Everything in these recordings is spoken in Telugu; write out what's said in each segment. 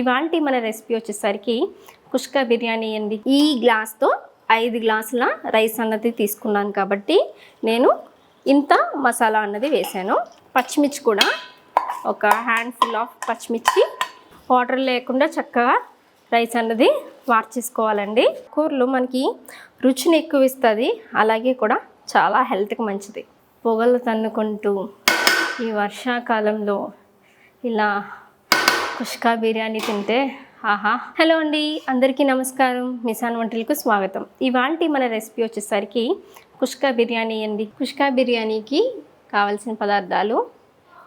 ఇవాళ మన రెసిపీ వచ్చేసరికి కుష్క బిర్యానీ అండి. ఈ గ్లాస్తో ఐదు గ్లాసుల రైస్ అన్నది తీసుకున్నాను కాబట్టి నేను ఇంత మసాలా అన్నది వేసాను. పచ్చిమిర్చి కూడా ఒక హ్యాండ్ఫుల్ ఆఫ్ పచ్చిమిర్చి. వాటర్ లేకుండా చక్కగా రైస్ అన్నది వార్చేసుకోవాలండి. కూరలు మనకి రుచిని ఎక్కువ ఇస్తుంది అలాగే కూడా చాలా హెల్త్కి మంచిది. పొగలు తన్నుకుంటూ ఈ వర్షాకాలంలో ఇలా కుష్కా బిర్యానీ తింటే ఆహా. హలో అండి అందరికీ నమస్కారం. మిసాన్ వంటలకు స్వాగతం. ఇవాంటి మన రెసిపీ వచ్చేసరికి కుష్కా బిర్యానీ అండి. కుష్కా బిర్యానీకి కావలసిన పదార్థాలు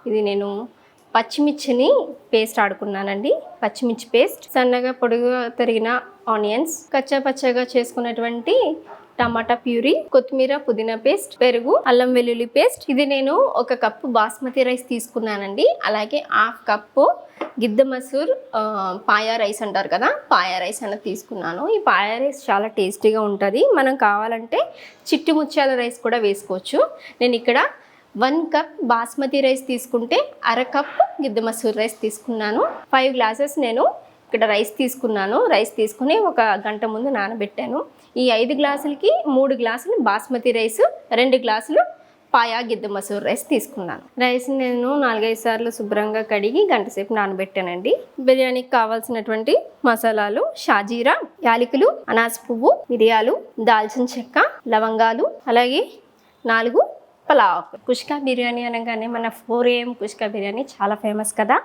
ఇది నేను పచ్చిమిర్చిని పేస్ట్ ఆడుకున్నానండి. పచ్చిమిర్చి పేస్ట్ సన్నగా పొడుగుగా తరిగిన ఆనియన్స్ కచ్చా పచ్చగా చేసుకున్నటువంటి టమాటా ప్యూరీ కొత్తిమీర పుదీనా పేస్ట్ పెరుగు అల్లం వెల్లుల్లి పేస్ట్. ఇది నేను ఒక కప్పు బాస్మతి రైస్ తీసుకున్నానండి. అలాగే హాఫ్ కప్పు గిద్ద మసూర్ పాయా రైస్ అంటారు కదా పాయా రైస్ అన్నది తీసుకున్నాను. ఈ పాయా రైస్ చాలా టేస్టీగా ఉంటుంది. మనం కావాలంటే చిట్టి ముత్యాల రైస్ కూడా వేసుకోవచ్చు. నేను ఇక్కడ వన్ కప్ బాస్మతి రైస్ తీసుకుంటే అర కప్ గిద్ద మసూర్ రైస్ తీసుకున్నాను. ఫైవ్ గ్లాసెస్ నేను ఇక్కడ రైస్ తీసుకున్నాను. రైస్ తీసుకుని ఒక గంట ముందు నానబెట్టాను. ఈ ఐదు గ్లాసులకి మూడు గ్లాసులు బాస్మతి రైస్ రెండు గ్లాసులు పాయా గిద్ద మసూర్ రైస్ తీసుకున్నాను. రైస్ నేను నాలుగైదు సార్లు శుభ్రంగా కడిగి గంట సేపు నానబెట్టానండి. బిర్యానీకి కావాల్సినటువంటి మసాలాలు షాజీరా యాలకులు అనాస పువ్వు మిరియాలు దాల్చిన చెక్క లవంగాలు అలాగే నాలుగు పలావ్. కుష్కా బిర్యానీ అనగానే మన ఫోర్ ఏఎం కుష్కా బిర్యానీ చాలా ఫేమస్ కదా.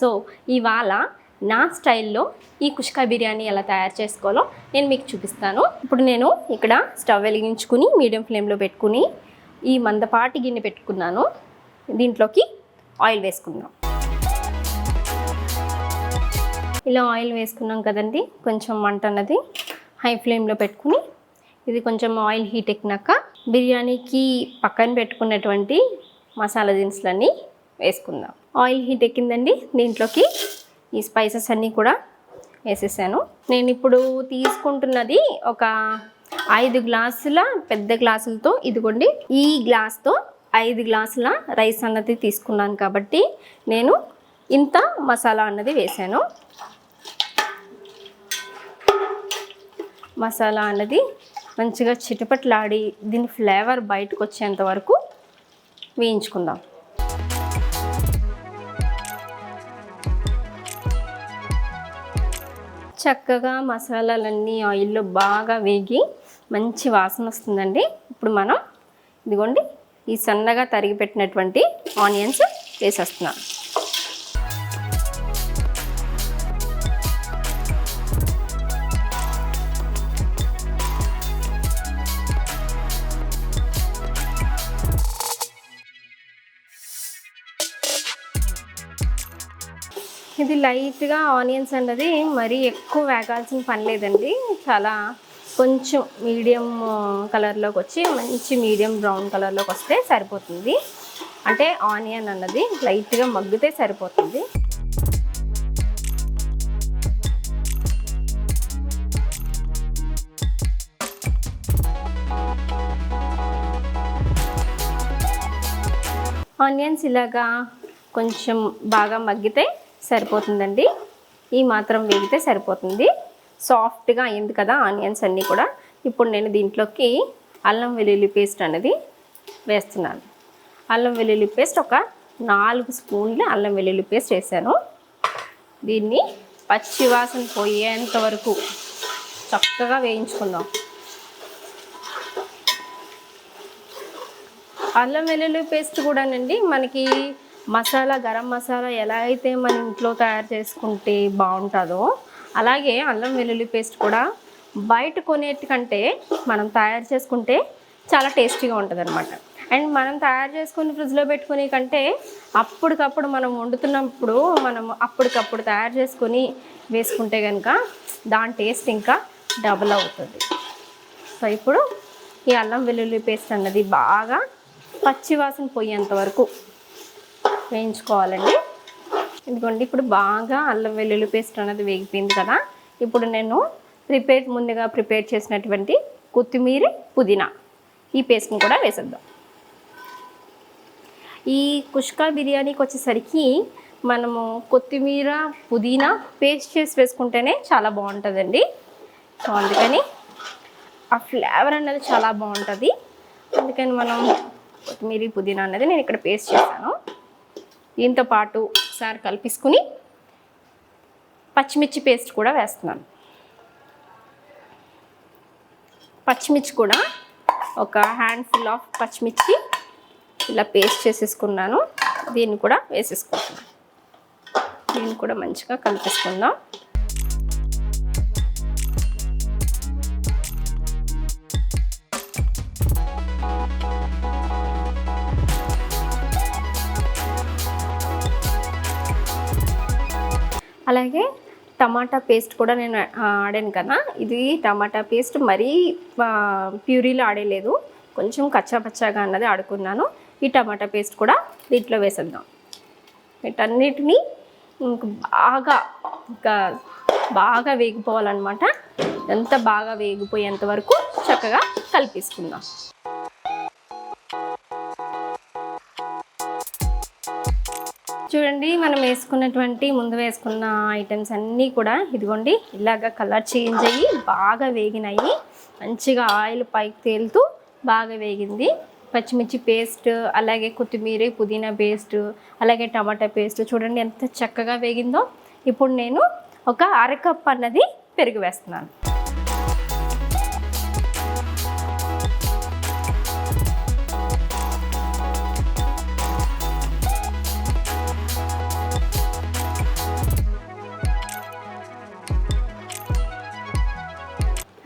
సో ఇవాళ నా స్టైల్లో ఈ కుష్కా బిర్యానీ ఎలా తయారు చేసుకోవాలో నేను మీకు చూపిస్తాను. ఇప్పుడు నేను ఇక్కడ స్టవ్ వెలిగించుకుని మీడియం ఫ్లేమ్లో పెట్టుకుని ఈ మందపాటి గిన్నె పెట్టుకున్నాను. దీంట్లోకి ఆయిల్ వేసుకుందాం. ఇలా ఆయిల్ వేసుకున్నాం కదండి కొంచెం మంట అన్నది హై ఫ్లేమ్లో పెట్టుకుని ఇది కొంచెం ఆయిల్ హీట్ ఎక్కినాక బిర్యానీకి పక్కన పెట్టుకున్నటువంటి మసాలా దినుసులన్నీ వేసుకుందాం. ఆయిల్ హీట్ ఎక్కిందండి దీంట్లోకి ఈ స్పైసెస్ అన్నీ కూడా వేసేసాను. నేను ఇప్పుడు తీసుకుంటున్నది ఒక ఐదు గ్లాసుల పెద్ద గ్లాసులతో ఇదిగోండి ఈ గ్లాస్తో ఐదు గ్లాసుల రైస్ అన్నది తీసుకున్నాను కాబట్టి నేను ఇంత మసాలా అన్నది వేసాను. మసాలా అన్నది మంచిగా చిటపట్లాడి దీని ఫ్లేవర్ బయటకు వచ్చేంత వరకు వేయించుకుందాం. చక్కగా మసాలాలన్నీ ఆయిల్లో బాగా వేగి మంచి వాసన వస్తుందండి. ఇప్పుడు మనం ఇదిగోండి ఈ సన్నగా తరిగి పెట్టినటువంటి ఆనియన్స్ వేసేస్తున్నాం. ఇది లైట్గా ఆనియన్స్ అన్నది మరీ ఎక్కువ వేగాల్సిన పని లేదండి. చాలా కొంచెం మీడియం కలర్లోకి వచ్చి మంచి మీడియం బ్రౌన్ కలర్లోకి వస్తే సరిపోతుంది. అంటే ఆనియన్ అన్నది లైట్గా మగ్గితే సరిపోతుంది. ఆనియన్స్ ఇలాగా కొంచెం బాగా మగ్గితే సరిపోతుందండి. ఈ మాత్రం వేగితే సరిపోతుంది. సాఫ్ట్గా అయింది కదా ఆనియన్స్ అన్నీ కూడా. ఇప్పుడు నేను దీంట్లోకి అల్లం వెల్లుల్లి పేస్ట్ అనేది వేస్తున్నాను. అల్లం వెల్లుల్లి పేస్ట్ ఒక నాలుగు స్పూన్లు అల్లం వెల్లుల్లి పేస్ట్ వేసాను. దీన్ని పచ్చి వాసన పోయేంత వరకు చక్కగా వేయించుకుందాం. అల్లం వెల్లుల్లి పేస్ట్ కూడానండి మనకి మసాలా గరం మసాలా ఎలా అయితే మన ఇంట్లో తయారు చేసుకుంటే బాగుంటుందో అలాగే అల్లం వెల్లుల్లి పేస్ట్ కూడా బయట కొనేటికంటే మనం తయారు చేసుకుంటే చాలా టేస్టీగా ఉంటుంది అనమాట అండ్ మనం తయారు చేసుకుని ఫ్రిడ్జ్లో పెట్టుకునే కంటే అప్పటికప్పుడు మనం వండుతున్నప్పుడు మనం అప్పటికప్పుడు తయారు చేసుకొని వేసుకుంటే కనుక దాని టేస్ట్ ఇంకా డబుల్ అవుతుంది. సో ఇప్పుడు ఈ అల్లం వెల్లుల్లి పేస్ట్ అన్నది బాగా పచ్చివాసన పోయేంత వరకు వేయించుకోవాలండి. ఇదిగోండి ఇప్పుడు బాగా అల్లం వెల్లుల్లి పేస్ట్ అనేది వేగిపోయింది కదా. ఇప్పుడు నేను ప్రిపేర్ ముందుగా ప్రిపేర్ చేసినటువంటి కొత్తిమీర పుదీనా ఈ పేస్ట్ని కూడా వేసేద్దాం. ఈ కుష్కా బిర్యానీకి వచ్చేసరికి మనము కొత్తిమీర పుదీనా పేస్ట్ చేసి వేసుకుంటేనే చాలా బాగుంటుందండి. సో అందుకని ఆ ఫ్లేవర్ అనేది చాలా బాగుంటుంది. అందుకని మనం కొత్తిమీర పుదీనా అనేది నేను ఇక్కడ పేస్ట్ చేశాను. దీంతో పాటు ఒకసారి కలిపేసుకుని పచ్చిమిర్చి పేస్ట్ కూడా వేస్తున్నాను. పచ్చిమిర్చి కూడా ఒక హ్యాండ్ఫుల్ ఆఫ్ పచ్చిమిర్చి ఇలా పేస్ట్ చేసేసుకున్నాను. దీన్ని కూడా వేసేసుకుంటున్నాను. దీన్ని కూడా మంచిగా కలిపేసుకుందాం. అలాగే టమాటా పేస్ట్ కూడా నేను ఆడాను కదా. ఇది టమాటా పేస్ట్ మరీ ప్యూరీలో ఆడేలేదు. కొంచెం కచ్చాపచ్చాగా అన్నది ఆడుకున్నాను. ఈ టమాటా పేస్ట్ కూడా దీంట్లో వేసేద్దాం. వీటన్నిటిని బాగా ఇంకా బాగా వేగిపోవాలన్నమాట. ఎంత బాగా వేగిపోయేంత వరకు చక్కగా కలిపేసుకుందాం. చూడండి మనం వేసుకున్నటువంటి ముందు వేసుకున్న ఐటమ్స్ అన్నీ కూడా ఇదిగోండి ఇలాగ కలర్ చేంజ్ అయ్యి బాగా వేగినాయి. మంచిగా ఆయిల్ పైకి తేలుతూ బాగా వేగింది. పచ్చిమిర్చి పేస్ట్ అలాగే కొత్తిమీర పుదీనా పేస్ట్ అలాగే టమాటా పేస్ట్ చూడండి ఎంత చక్కగా వేగిందో. ఇప్పుడు నేను ఒక అరకప్ అన్నది పెరుగు వేస్తున్నాను.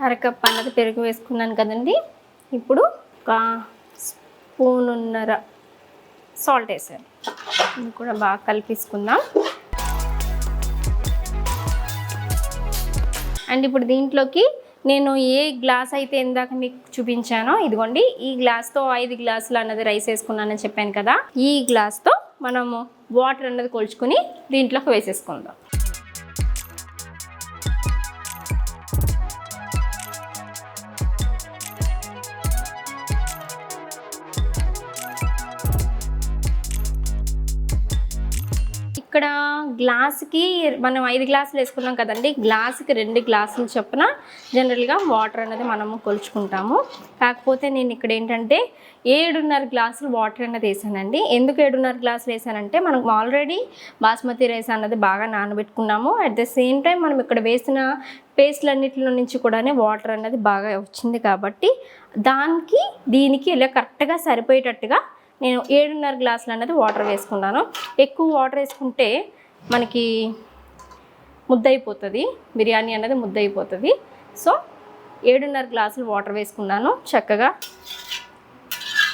అరకప్ అన్నది పెరుగు వేసుకున్నాను కదండి. ఇప్పుడు ఒక స్పూనున్నర సాల్ట్ వేసాను ఇది కూడా బాగా కలిపేసుకుందాం. అండ్ ఇప్పుడు దీంట్లోకి నేను ఏ గ్లాస్ అయితే ఇందాక మీకు చూపించానో ఇదిగోండి ఈ గ్లాస్తో ఐదు గ్లాసులు అన్నది రైస్ వేసుకున్నానని చెప్పాను కదా ఈ గ్లాస్తో మనము వాటర్ అన్నది కొలుచుకుని దీంట్లోకి వేసేసుకుందాం. ఇక్కడ గ్లాస్కి మనం ఐదు గ్లాసులు వేసుకున్నాం కదండి. గ్లాస్కి రెండు గ్లాసులు చొప్పున జనరల్గా వాటర్ అనేది మనము కొలుచుకుంటాము. కాకపోతే నేను ఇక్కడ ఏంటంటే ఏడున్నర గ్లాసులు వాటర్ అనేది వేసానండి. ఎందుకు ఏడున్నర గ్లాసులు వేసానంటే మనం ఆల్రెడీ బాస్మతి రైస్ అన్నది బాగా నానబెట్టుకున్నాము. అట్ ద సేమ్ టైం మనం ఇక్కడ వేసిన పేస్ట్లన్నిటిలో నుంచి కూడా వాటర్ అనేది బాగా వచ్చింది కాబట్టి దానికి దీనికి ఇలా కరెక్ట్గా సరిపోయేటట్టుగా నేను ఏడున్నర గ్లాసులు అన్నది వాటర్ వేసుకున్నాను. ఎక్కువ వాటర్ వేసుకుంటే మనకి ముద్దయిపోతుంది. బిర్యానీ అనేది ముద్దయిపోతుంది. సో ఏడున్నర గ్లాసులు వాటర్ వేసుకున్నాను. చక్కగా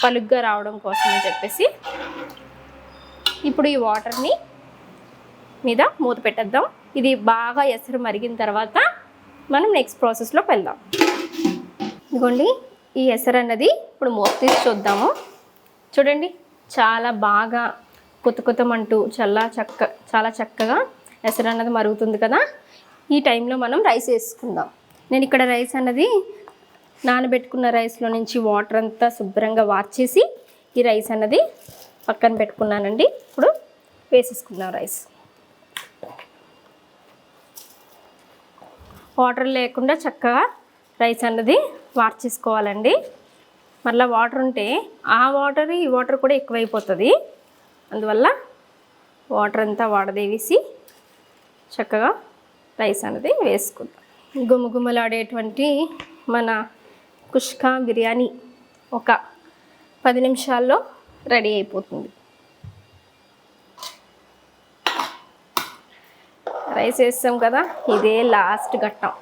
పలుగ్గా రావడం కోసం అని చెప్పేసి ఇప్పుడు ఈ వాటర్ని మీద మూత పెట్టేద్దాం. ఇది బాగా ఎసరు మరిగిన తర్వాత మనం నెక్స్ట్ ప్రాసెస్లోకి వెళ్దాం. ఇదిగోండి ఈ ఎసరు అన్నది ఇప్పుడు మూత తీసి చూద్దాము. చూడండి చాలా బాగా కొత్త కొత్తమంటూ చాలా చక్క చాలా చక్కగా ఎసరు అన్నది మరుగుతుంది కదా? ఈ టైంలో మనం రైస్ వేసుకుందాం. నేను ఇక్కడ రైస్ అన్నది నానబెట్టుకున్న రైస్లో నుంచి వాటర్ అంతా శుభ్రంగా వార్చేసి ఈ రైస్ అన్నది పక్కన పెట్టుకున్నానండి. ఇప్పుడు వేసేసుకుందాం రైస్. వాటర్ లేకుండా చక్కగా రైస్ అన్నది వార్చేసుకోవాలండి మళ్ళీ వాటర్ ఉంటే ఆ వాటర్ ఈ వాటర్ కూడా ఎక్కువైపోతుంది. అందువల్ల వాటర్ అంతా వాడదేవేసి చక్కగా రైస్ అనేది వేసుకుందాం. గుమగుమలాడేటువంటి మన కుష్కా బిర్యానీ ఒక పది నిమిషాల్లో రెడీ అయిపోతుంది. రైస్ వేస్తాం కదా ఇదే లాస్ట్ ఘట్టం.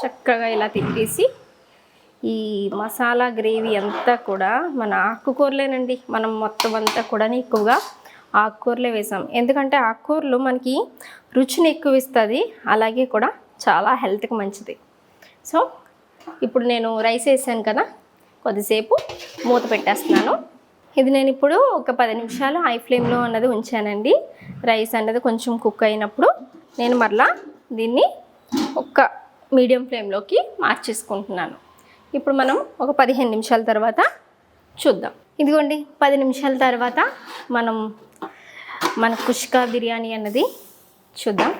చక్కగా ఇలా తిప్పేసి ఈ మసాలా గ్రేవీ అంతా కూడా మన ఆకుకూరలేనండి. మనం మొత్తం అంతా కూడా ఎక్కువగా ఆకుకూరలే వేసాం. ఎందుకంటే ఆకుకూరలు మనకి రుచిని ఎక్కువ ఇస్తుంది అలాగే కూడా చాలా హెల్త్కి మంచిది. సో ఇప్పుడు నేను రైస్ వేసాను కదా కొద్దిసేపు మూత పెట్టేస్తున్నాను. ఇది నేను ఇప్పుడు ఒక పది నిమిషాలు హై ఫ్లేమ్లో అన్నది ఉంచానండి. రైస్ అన్నది కొంచెం కుక్ అయినప్పుడు నేను మరలా దీన్ని ఒక మీడియం ఫ్లేమ్లోకి మార్చేసుకుంటున్నాను. ఇప్పుడు మనం ఒక పదిహేను నిమిషాల తర్వాత చూద్దాం. ఇదిగోండి పది నిమిషాల తర్వాత మనం మన కుష్కా బిర్యానీ అన్నది చూద్దాం.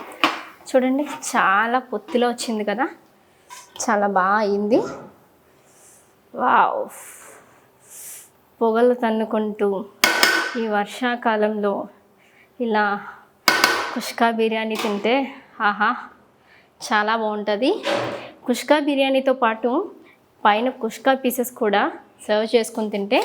చూడండి చాలా పొత్తిలో వచ్చింది కదా. చాలా బాగా అయింది. వావ్! పొగలు తన్నుకుంటూ ఈ వర్షాకాలంలో ఇలా కుష్కా బిర్యానీ తింటే ఆహా చాలా బాగుంటుంది. కుష్కా బిర్యానీతో పాటు పైన కుష్కా పీసెస్ కూడా సర్వ్ చేసుకుని తింటే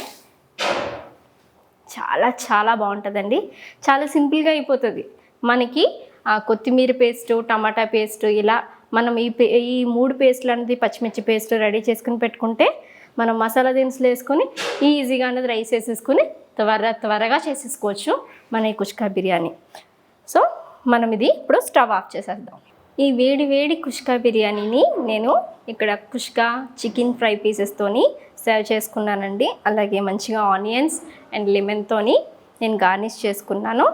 చాలా చాలా బాగుంటుందండి. చాలా సింపుల్గా అయిపోతుంది. మనకి ఆ కొత్తిమీర పేస్టు టమాటా పేస్టు ఇలా మనం ఈ పే ఈ మూడు పేస్ట్లు అనేది పచ్చిమిర్చి పేస్ట్ రెడీ చేసుకుని పెట్టుకుంటే మనం మసాలా దినుసులు వేసుకొని ఈజీగా అనేది రైస్ వేసేసుకుని త్వర త్వరగా చేసేసుకోవచ్చు మన ఈ కుష్కా బిర్యానీ. సో మనం ఇది ఇప్పుడు స్టవ్ ఆఫ్ చేసేద్దాం. ఈ వేడి వేడి కుష్కా బిర్యానీని నేను ఇక్కడ కుష్కా చికెన్ ఫ్రై పీసెస్తోని సర్వ్ చేసుకున్నానండి. అలాగే మంచిగా ఆనియన్స్ అండ్ లెమన్తోని నేను గార్నిష్ చేసుకున్నాను.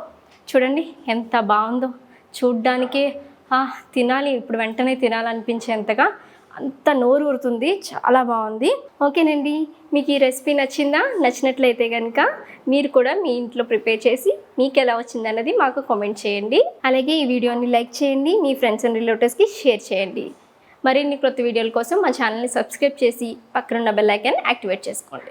చూడండి ఎంత బాగుందో. చూడ్డానికి ఆ, తినాలి. ఇప్పుడు వెంటనే తినాలనిపించేంతగా అంత నోరు ఊరుతుంది. చాలా బాగుంది. ఓకేనండి. మీకు ఈ రెసిపీ నచ్చిందా? నచ్చినట్లయితే కనుక మీరు కూడా మీ ఇంట్లో ప్రిపేర్ చేసి మీకు ఎలా వచ్చింది అన్నది మాకు కామెంట్ చేయండి. అలాగే ఈ వీడియోని లైక్ చేయండి. మీ ఫ్రెండ్స్ అండ్ రిలేటివ్స్కి షేర్ చేయండి. మరిన్ని కొత్త వీడియోల కోసం మా ఛానల్ని సబ్స్క్రైబ్ చేసి పక్కనున్న బెల్ ఐకాన్ యాక్టివేట్ చేసుకోండి.